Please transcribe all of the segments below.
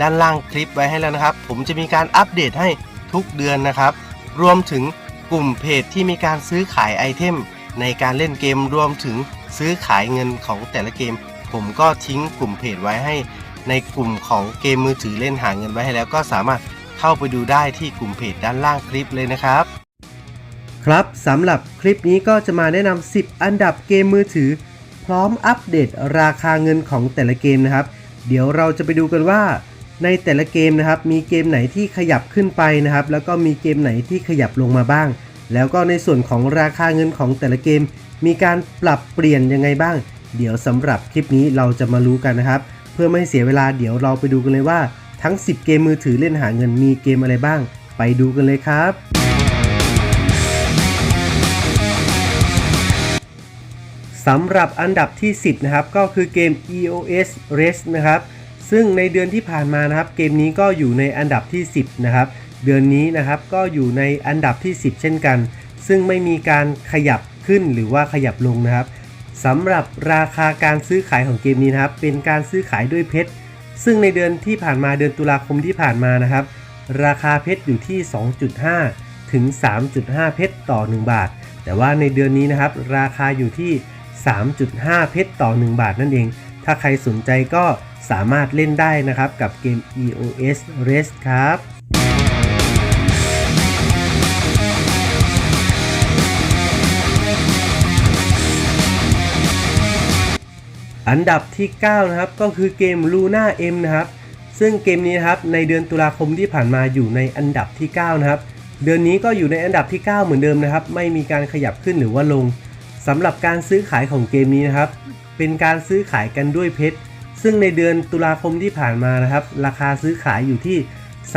ด้านล่างคลิปไว้ให้แล้วนะครับ ผมจะมีการอัปเดตให้ทุกเดือนนะครับ รวมถึงกลุ่มเพจที่มีการซื้อขายไอเทม ในการเล่นเกมรวมถึงซื้อขายเงินของแต่ละเกม ผมก็ทิ้งกลุ่มเพจไว้ให้ ในกลุ่มของเกมมือถือเล่นหาเงินไว้ให้แล้วก็สามารถเข้าไปดูได้ที่กลุ่มเพจด้านล่างคลิปเลยนะครับ ครับสำหรับคลิปนี้ก็จะมาแนะนำ 10 อันดับเกมมือถือ พร้อมอัปเดตราคาเงินของแต่ละเกมนะครับ เดี๋ยวเราจะไปดูกันว่า ในแต่ละเกมนะครับ มีเกมไหนที่ขยับขึ้นไปนะครับ แล้วก็มีเกมไหนที่ขยับลงมาบ้าง แล้วก็ในส่วนของราคาเงินของแต่ละเกม มีการปรับเปลี่ยนยังไงบ้าง เดี๋ยวสำหรับคลิปนี้เราจะมารู้กันนะครับ เพื่อไม่ให้เสียเวลาเดี๋ยวเราไปดูกันเลยว่า ทั้ง 10 เกมมือถือเล่นหาเงินมีเกมอะไรบ้าง ไปดูกันเลยครับสำหรับอันดับที่ 10 นะครับ ก็คือเกม EOS Race นะครับ ซึ่งในเดือนที่ผ่านมานะครับ เกมนี้ก็อยู่ในอันดับที่ 10 นะครับ เดือนนี้นะครับก็อยู่ในอันดับที่ 10 เช่นกัน ซึ่งไม่มีการขยับขึ้นหรือว่าขยับลงนะครับสำหรับราคาการซื้อขายของเกมนี้นะครับ เป็นการซื้อขายด้วยเพชร ซึ่งในเดือนที่ผ่านมาเดือนตุลาคมที่ผ่านมานะครับ ราคาเพชรอยู่ที่ 2.5 ถึง 3.5 เพชรต่อ 1 บาท แต่ว่าในเดือนนี้นะครับ ราคาอยู่ที่ 3.5 เพชรต่อ 1 บาทนั่นเอง ถ้าใครสนใจก็ สามารถเล่นได้นะครับกับเกม EOS Race ครับอันดับที่ 9 นะครับก็คือเกม Luna M นะครับ ซึ่งเกมนี้นะครับในเดือนตุลาคมที่ผ่านมาอยู่ในอันดับที่ 9 นะครับ เดือนนี้ก็อยู่ในอันดับที่ 9 เหมือนเดิมนะครับ ไม่มีการขยับขึ้นหรือว่าลงสำหรับการซื้อขายของเกมนี้นะครับ เป็นการซื้อขายกันด้วยเพชร ซึ่งในเดือนตุลาคมที่ผ่านมานะครับ ราคาซื้อขายอยู่ที่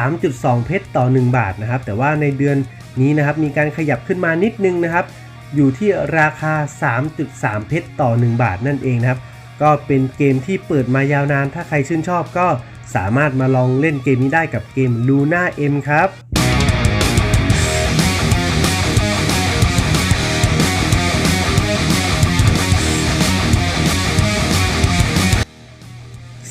3.2 เพชรต่อ 1 บาทนะครับ แต่ว่าในเดือนนี้นะครับมีการขยับขึ้นมานิดนึงนะครับ อยู่ที่ราคา 3.3 เพชรต่อ 1 บาทนั่นเองนะครับ ก็เป็นเกมที่เปิดมายาวนาน ถ้าใครชื่นชอบก็สามารถมาลองเล่นเกมนี้ได้กับเกม Luna M ครับ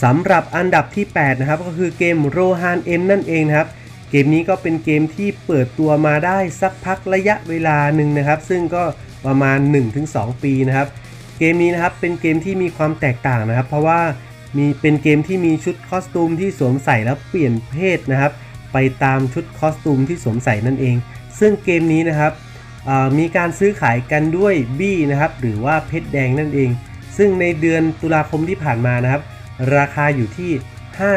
สำหรับอันดับที่ 8 นะครับ ก็คือเกม Rohan M นั่นเองนะครับ เกมนี้ก็เป็นเกมที่เปิดตัวมาได้สักพักระยะเวลาหนึ่งนะครับ ซึ่งก็ประมาณ 1-2 ปีนะครับ เกมนี้นะครับเป็นเกมที่มีความแตกต่างนะครับ เพราะว่ามีเป็นเกมที่มีชุดคอสตูมที่สวมใส่แล้วเปลี่ยนเพศนะครับ ไปตามชุดคอสตูมที่สวมใส่นั่นเอง ซึ่งเกมนี้นะครับมีการซื้อขายกันด้วยบี้นะครับหรือว่าเพชรแดงนั่นเอง ซึ่งในเดือนตุลาคมที่ผ่านมานะครับ ราคาอยู่ที่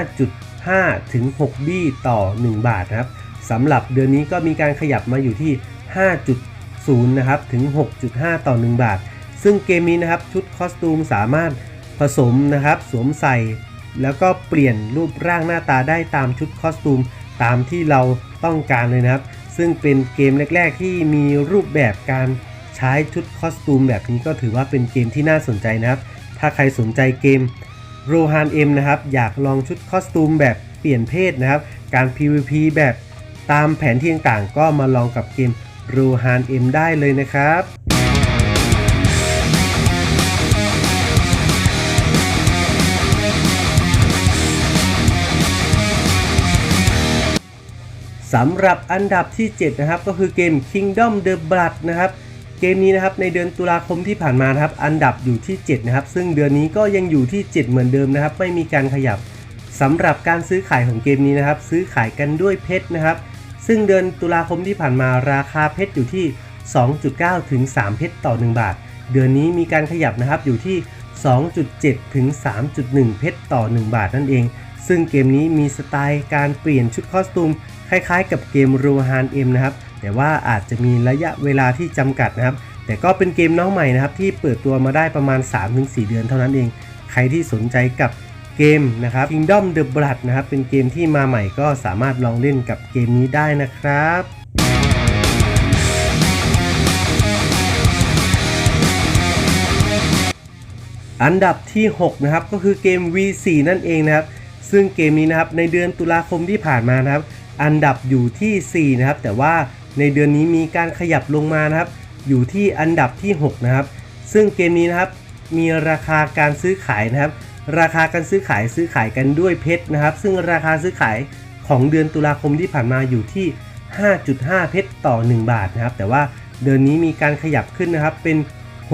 5.5 ถึง 6 บี้ต่อ 1 บาทนะครับสำหรับเดือนนี้ก็มีการขยับมาอยู่ที่ 5.0 นะครับถึง 6.5 ต่อ 1 บาท ซึ่งเกมนี้นะครับชุดคอสตูมสามารถผสมนะครับสวมใส่ แล้วก็เปลี่ยนรูปร่างหน้าตาได้ตามชุดคอสตูมตามที่เราต้องการเลยนะครับ ซึ่งเป็นเกมแรก ๆ ที่มีรูปแบบการใช้ชุดคอสตูมแบบนี้ก็ถือว่าเป็นเกมที่น่าสนใจนะครับ ถ้าใครสนใจเกม โรฮานเอ็มนะครับอยากลองชุดคอสตูมแบบเปลี่ยนเพศนะครับ การ PVP แบบตามแผนที่ต่างๆ ก็มาลองกับเกมโรฮานเอ็มได้เลยนะครับสำหรับอันดับที่ 7 นะครับ ก็คือเกม Kingdom the Blood นะครับ เกมนี้นะครับในเดือนตุลาคมที่ผ่านมานครับอันดับอยู่ที่ 7 นะครับ ซึ่งเดือนนี้ก็ยังอยู่ที่ 7 เหมือนเดิมนะครับ ไม่มีการขยับสำหรับการซื้อขายของเกมนี้นะครับ ซื้อขายกันด้วยเพชรนะครับ ซึ่งเดือนตุลาคมที่ผ่านมาราคาเพชรอยู่ที่ 2.9 ถึง 3 เพชรต่อ 1 บาท เดือนนี้มีการขยับนะครับอยู่ที่ 2.7 ถึง 3.1 เพชรต่อ 1 บาทนั่นเอง ซึ่งเกมนี้มีสไตล์การเปลี่ยนชุดคอสตูม คล้ายๆ กับเกม r o h a n M นะครับ แต่ว่าอาจจะมีระยะเวลาที่จำกัดนะครับ แต่ก็เป็นเกมน้องใหม่นะครับ ที่เปิดตัวมาได้ประมาณ 3-4 เดือนเท่านั้นเอง ใครที่สนใจกับเกเกมนะครับ Kingdom the Blood นะครับ เป็นเกมที่มาใหม่ก็สามารถลองเล่นกับเกมนี้ได้นะครับอันดับที่ 6 นะครับ ก็คือเกม V4 นั่นเองนะครับ ซึ่งเกมนี้นะครับในเดือนตุลาคมที่ผ่านมานะครับ อันดับอยู่ที่ 4 นะครับ แต่ว่าในเดือนนี้มีการขยับลงมานะครับ อยู่ที่อันดับที่ 6 นะครับ ซึ่งเกมนี้นะครับมีราคาการซื้อขายนะครับ ราคาการซื้อขายซื้อขายกันด้วยเพชรนะครับ ซึ่งราคาซื้อขายของเดือนตุลาคมที่ผ่านมาอยู่ที่ 5.5 เพชรต่อ 1 บาทนะครับ แต่ว่าเดือนนี้มีการขยับขึ้นนะครับเป็น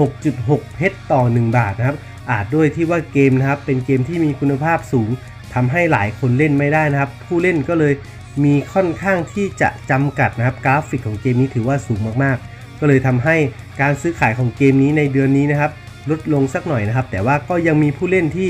6.6 เพชรต่อ 1 บาทนะครับ อาจด้วยที่ว่าเกมนะครับเป็นเกมที่มีคุณภาพสูง ทำให้หลายคนเล่นไม่ได้นะครับ ผู้เล่นก็เลยมีค่อนข้างที่จะจำกัดนะครับ กราฟิกของเกมนี้ถือว่าสูงมากๆ ก็เลยทำให้การซื้อขายของเกมนี้ในเดือนนี้นะครับ ลดลงสักหน่อยนะครับ แต่ว่าก็ยังมีผู้เล่นที่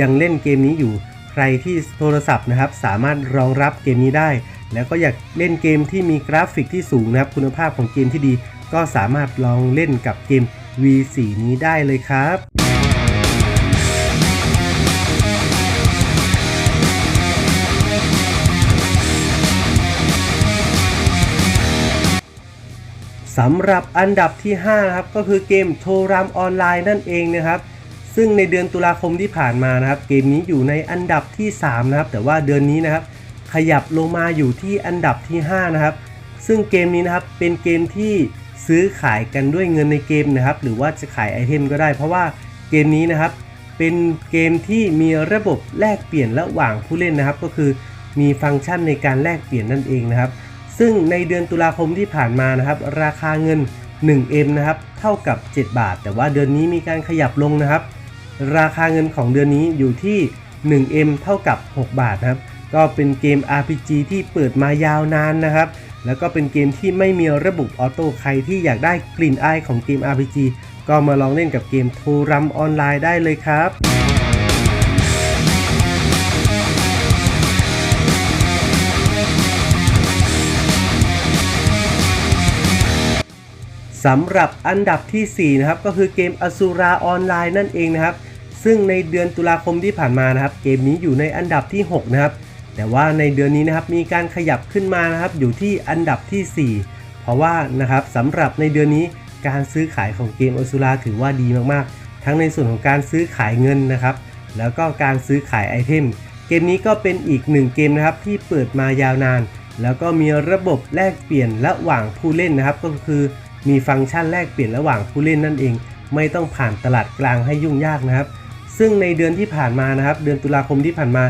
ยังเล่นเกมนี้อยู่ ใครที่โทรศัพท์นะครับ สามารถรองรับเกมนี้ได้ แล้วก็อยากเล่นเกมที่มีกราฟิกที่สูงนะครับ คุณภาพของเกมที่ดี ก็สามารถลองเล่นกับเกม V4 นี้ได้เลยครับ สำหรับอันดับที่5นะครับก็คือเกมโทรัมออนไลน์นั่นเองนะครับซึ่งในเดือนตุลาคมที่ผ่านมานะครับ เกมนี้อยู่ในอันดับที่3นะครับแต่ว่าเดือนนี้นะครับ ขยับลงมาอยู่ที่อันดับที่5นะครับซึ่งเกมนี้นะครับเป็นเกมที่ซื้อขายกันด้วยเงินในเกมนะครับ หรือว่าจะขายไอเทมก็ได้ เพราะว่าเกมนี้นะครับเป็นเกมที่มีระบบแลกเปลี่ยนระหว่างผู้เล่นนะครับ ก็คือมีฟังก์ชันในการแลกเปลี่ยนนั่นเองนะครับ ซึ่งในเดือนตุลาคมที่ผ่านมานะครับราคาเงิน 1M นะครับเท่ากับ 7 บาท แต่ว่าเดือนนี้มีการขยับลงนะครับ ราคาเงินของเดือนนี้อยู่ที่ 1M เท่ากับ 6 บาทนะครับก็เป็นเกม RPG ที่เปิดมายาวนานนะครับ แล้วก็เป็นเกมที่ไม่มีระบบออโต้ใครที่อยากได้กลิ่นอายของเกม RPG ก็มาลองเล่นกับเกมโทรัมออนไลน์ได้เลยครับ สำหรับอันดับที่ 4 นะครับ ก็คือเกมอสูราออนไลน์นั่นเองนะครับ ซึ่งในเดือนตุลาคมที่ผ่านมานะครับ เกมนี้อยู่ในอันดับที่ 6 นะครับ แต่ว่าในเดือนนี้นะครับมีการขยับขึ้นมานะครับ อยู่ที่อันดับที่ 4 เพราะว่านะครับสำหรับในเดือนนี้การซื้อขายของเกมอสูราถือว่าดีมากๆ ทั้งในส่วนของการซื้อขายเงินนะครับ แล้วก็การซื้อขายไอเทม เกมนี้ก็เป็นอีกหนึ่งเกมนะครับที่เปิดมายาวนาน แล้วก็มีระบบแลกเปลี่ยนระหว่างผู้เล่นนะครับ ก็คือ มีฟังก์ชันแลกเปลี่ยนระหว่างผู้เล่นนั่นเอง ไม่ต้องผ่านตลาดกลางให้ยุ่งยากนะครับ ซึ่งในเดือนที่ผ่านมานะครับ เดือนตุลาคมที่ผ่านมา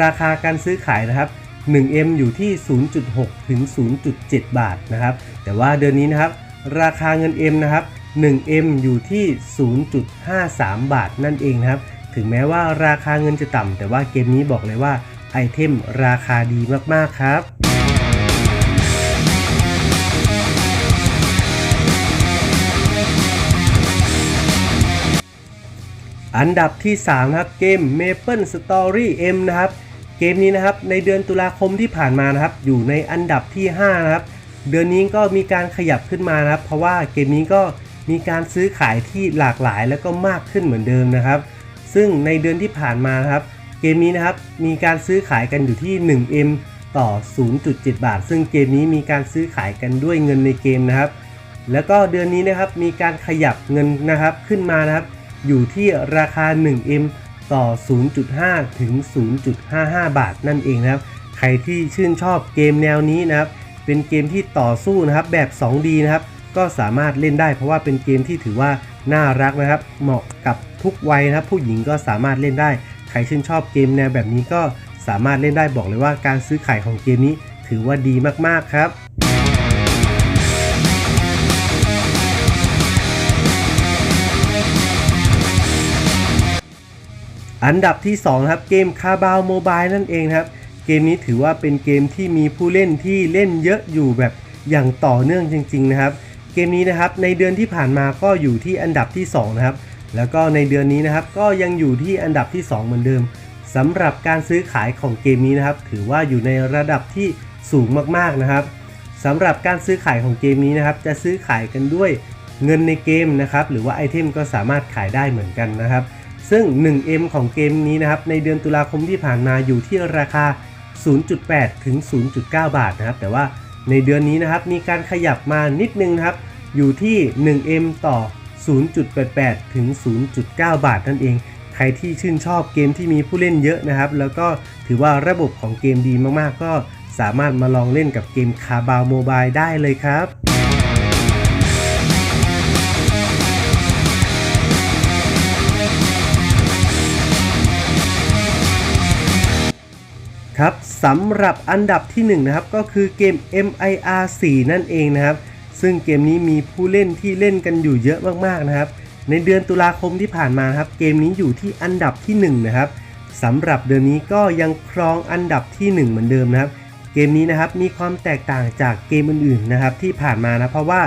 ราคาการซื้อขายนะครับ 1M อยู่ที่ 0.6 ถึง 0.7 บาทนะครับ แต่ว่าเดือนนี้นะครับ ราคาเงิน M นะครับ 1M อยู่ที่ 0.53 บาทนั่นเองนะครับ ถึงแม้ว่าราคาเงินจะต่ำแต่ว่าเกมนี้บอกเลยว่าไอเทมราคาดีมากๆครับ อันดับที่3นะครับเกม Maple Story M นะครับเกมนี้นะครับในเดือนตุลาคมที่ผ่านมานะครับอยู่ในอันดับที่5นะครับเดือนนี้ก็มีการขยับขึ้นมานะครับ เพราะว่าเกมนี้ก็มีการซื้อขายที่หลากหลายแล้วก็มากขึ้นเหมือนเดิมนะครับ ซึ่งในเดือนที่ผ่านมานะครับ เกมนี้นะครับมีการซื้อขายกันอยู่ที่ 1M ต่อ 0.7 บาท ซึ่งเกมนี้มีการซื้อขายกันด้วยเงินในเกมนะครับ แล้วก็เดือนนี้นะครับมีการขยับเงินนะครับขึ้นมานะครับ อยู่ที่ราคา 1M ต่อ 0.5 ถึง 0.55 บาทนั่นเองนะครับ ใครที่ชื่นชอบเกมแนวนี้นะครับ เป็นเกมที่ต่อสู้นะครับแบบ 2D นะครับ ก็สามารถเล่นได้เพราะว่าเป็นเกมที่ถือว่าน่ารักนะครับ เหมาะกับทุกวัยนะครับ ผู้หญิงก็สามารถเล่นได้ ใครชื่นชอบเกมแนวแบบนี้ก็สามารถเล่นได้บอกเลยว่าการซื้อขายของเกมนี้ถือว่าดีมากๆครับ อันดับที่2นะครับเกมคาบาวโมบายนั่นเองครับ เกมนี้ถือว่าเป็นเกมที่มีผู้เล่นที่เล่นเยอะอยู่แบบอย่างต่อเนื่องจริง ๆ นะครับ เกมนี้นะครับในเดือนที่ผ่านมาก็อยู่ที่อันดับที่2นะครับแล้วก็ในเดือนนี้นะครับก็ยังอยู่ที่อันดับที่ 2 เหมือนเดิมสำหรับการซื้อขายของเกมนี้นะครับ ถือว่าอยู่ในระดับที่สูงมากๆนะครับสำหรับการซื้อขายของเกมนี้นะครับ จะซื้อขายกันด้วยเงินในเกมนะครับ หรือว่าไอเทมก็สามารถขายได้เหมือนกันนะครับ ซึ่ง 1M ของเกมนี้นะครับ ในเดือนตุลาคมที่ผ่านมาอยู่ที่ราคา 0.8 ถึง 0.9 บาทนะครับ แต่ว่าในเดือนนี้นะครับ มีการขยับมานิดนึงนะครับ อยู่ที่ 1M ต่อ 0.88 ถึง 0.9 บาทนั่นเอง ใครที่ชื่นชอบเกมที่มีผู้เล่นเยอะนะครับ แล้วก็ถือว่าระบบของเกมดีมากๆ ก็สามารถมาลองเล่นกับเกมคาบาวโมบายได้เลยครับ ครับสำหรับอันดับที่1นะครับก็คือเกม MIR 4 นั่นเองนะครับ ซึ่งเกมนี้มีผู้เล่นที่เล่นกันอยู่เยอะมากๆนะครับ ในเดือนตุลาคมที่ผ่านมานครับ เกมนี้อยู่ที่อันดับที่1นะครับสำหรับเดือนนี้ก็ยังครองอันดับที่ 1 เหมือนเดิมนะครับ เกมนี้นะครับมีความแตกต่างจากเกมอื่นๆนะครับที่ผ่านมานะเพราะว่า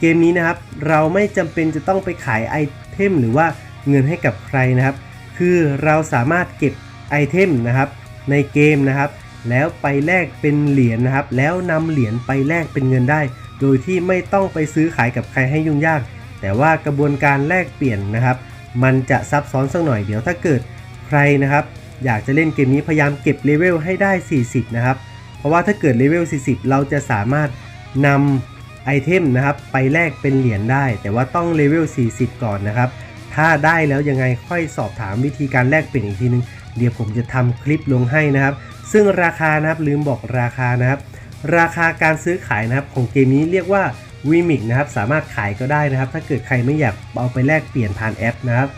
เกมนี้นะครับเราไม่จำเป็นจะต้องไปขายไอเทมหรือว่าเงินให้กับใครนะครับ คือเราสามารถเก็บไอเทมนะครับ ในเกมนะครับ แล้วไปแลกเป็นเหรียญนะครับ แล้วนำเหรียญไปแลกเป็นเงินได้ โดยที่ไม่ต้องไปซื้อขายกับใครให้ยุ่งยาก แต่ว่ากระบวนการแลกเปลี่ยนนะครับ มันจะซับซ้อนสักหน่อยเดี๋ยวถ้าเกิดใครนะครับ อยากจะเล่นเกมนี้พยายามเก็บเลเวลให้ได้ 40 นะครับ เพราะว่าถ้าเกิดเลเวล 40 เราจะสามารถนำไอเทมนะครับไปแลกเป็นเหรียญได้ แต่ว่าต้องเลเวล 40 ก่อนนะครับ ถ้าได้แล้วยังไงค่อยสอบถามวิธีการแลกเปลี่ยนอีกทีนึง เดี๋ยวผมจะทำคลิปลงให้นะครับ ซึ่งราคานะครับลืมบอกราคานะครับ ราคาการซื้อขายนะครับของเกมนี้เรียกว่า w i m i c นะครับสามารถขายก็ได้นะครับ ถ้าเกิดใครไม่อยากเอาไปแลกเปลี่ยนผ่านแอปนะครับ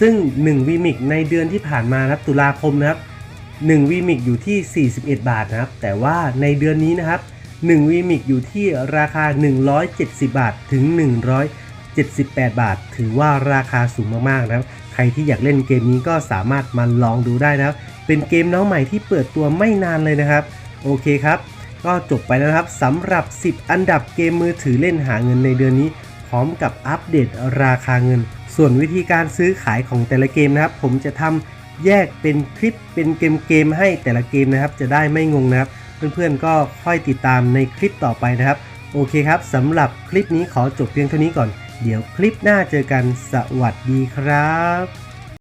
ซึ่ง1 w i m i c ในเดือนที่ผ่านมานะครับตุลาคมนะครับ1 w i m i c อยู่ที่ 41 บาทนะครับ แต่ว่าในเดือนนี้นะครับ1 w i m i c อยู่ที่ราคา 170 บาทถึง 178 บาท ถือว่าราคาสูงมากๆนะครับ ใครที่อยากเล่นเกมนี้ก็สามารถมาลองดูได้นะครับ เป็นเกมน้องใหม่ที่เปิดตัวไม่นานเลยนะครับ โอเคครับ ก็จบไปแล้วครับสำหรับ 10 อันดับเกมมือถือเล่นหาเงินในเดือนนี้ พร้อมกับอัปเดตราคาเงิน ส่วนวิธีการซื้อขายของแต่ละเกมนะครับ ผมจะทำแยกเป็นคลิปเป็นเกมเกมๆให้แต่ละเกมนะครับ จะได้ไม่งงนะครับ เพื่อนๆก็ค่อยติดตามในคลิปต่อไปนะครับ โอเคครับสำหรับคลิปนี้ขอจบเพียงเท่านี้ก่อน เดี๋ยวคลิปหน้าเจอกันสวัสดีครับ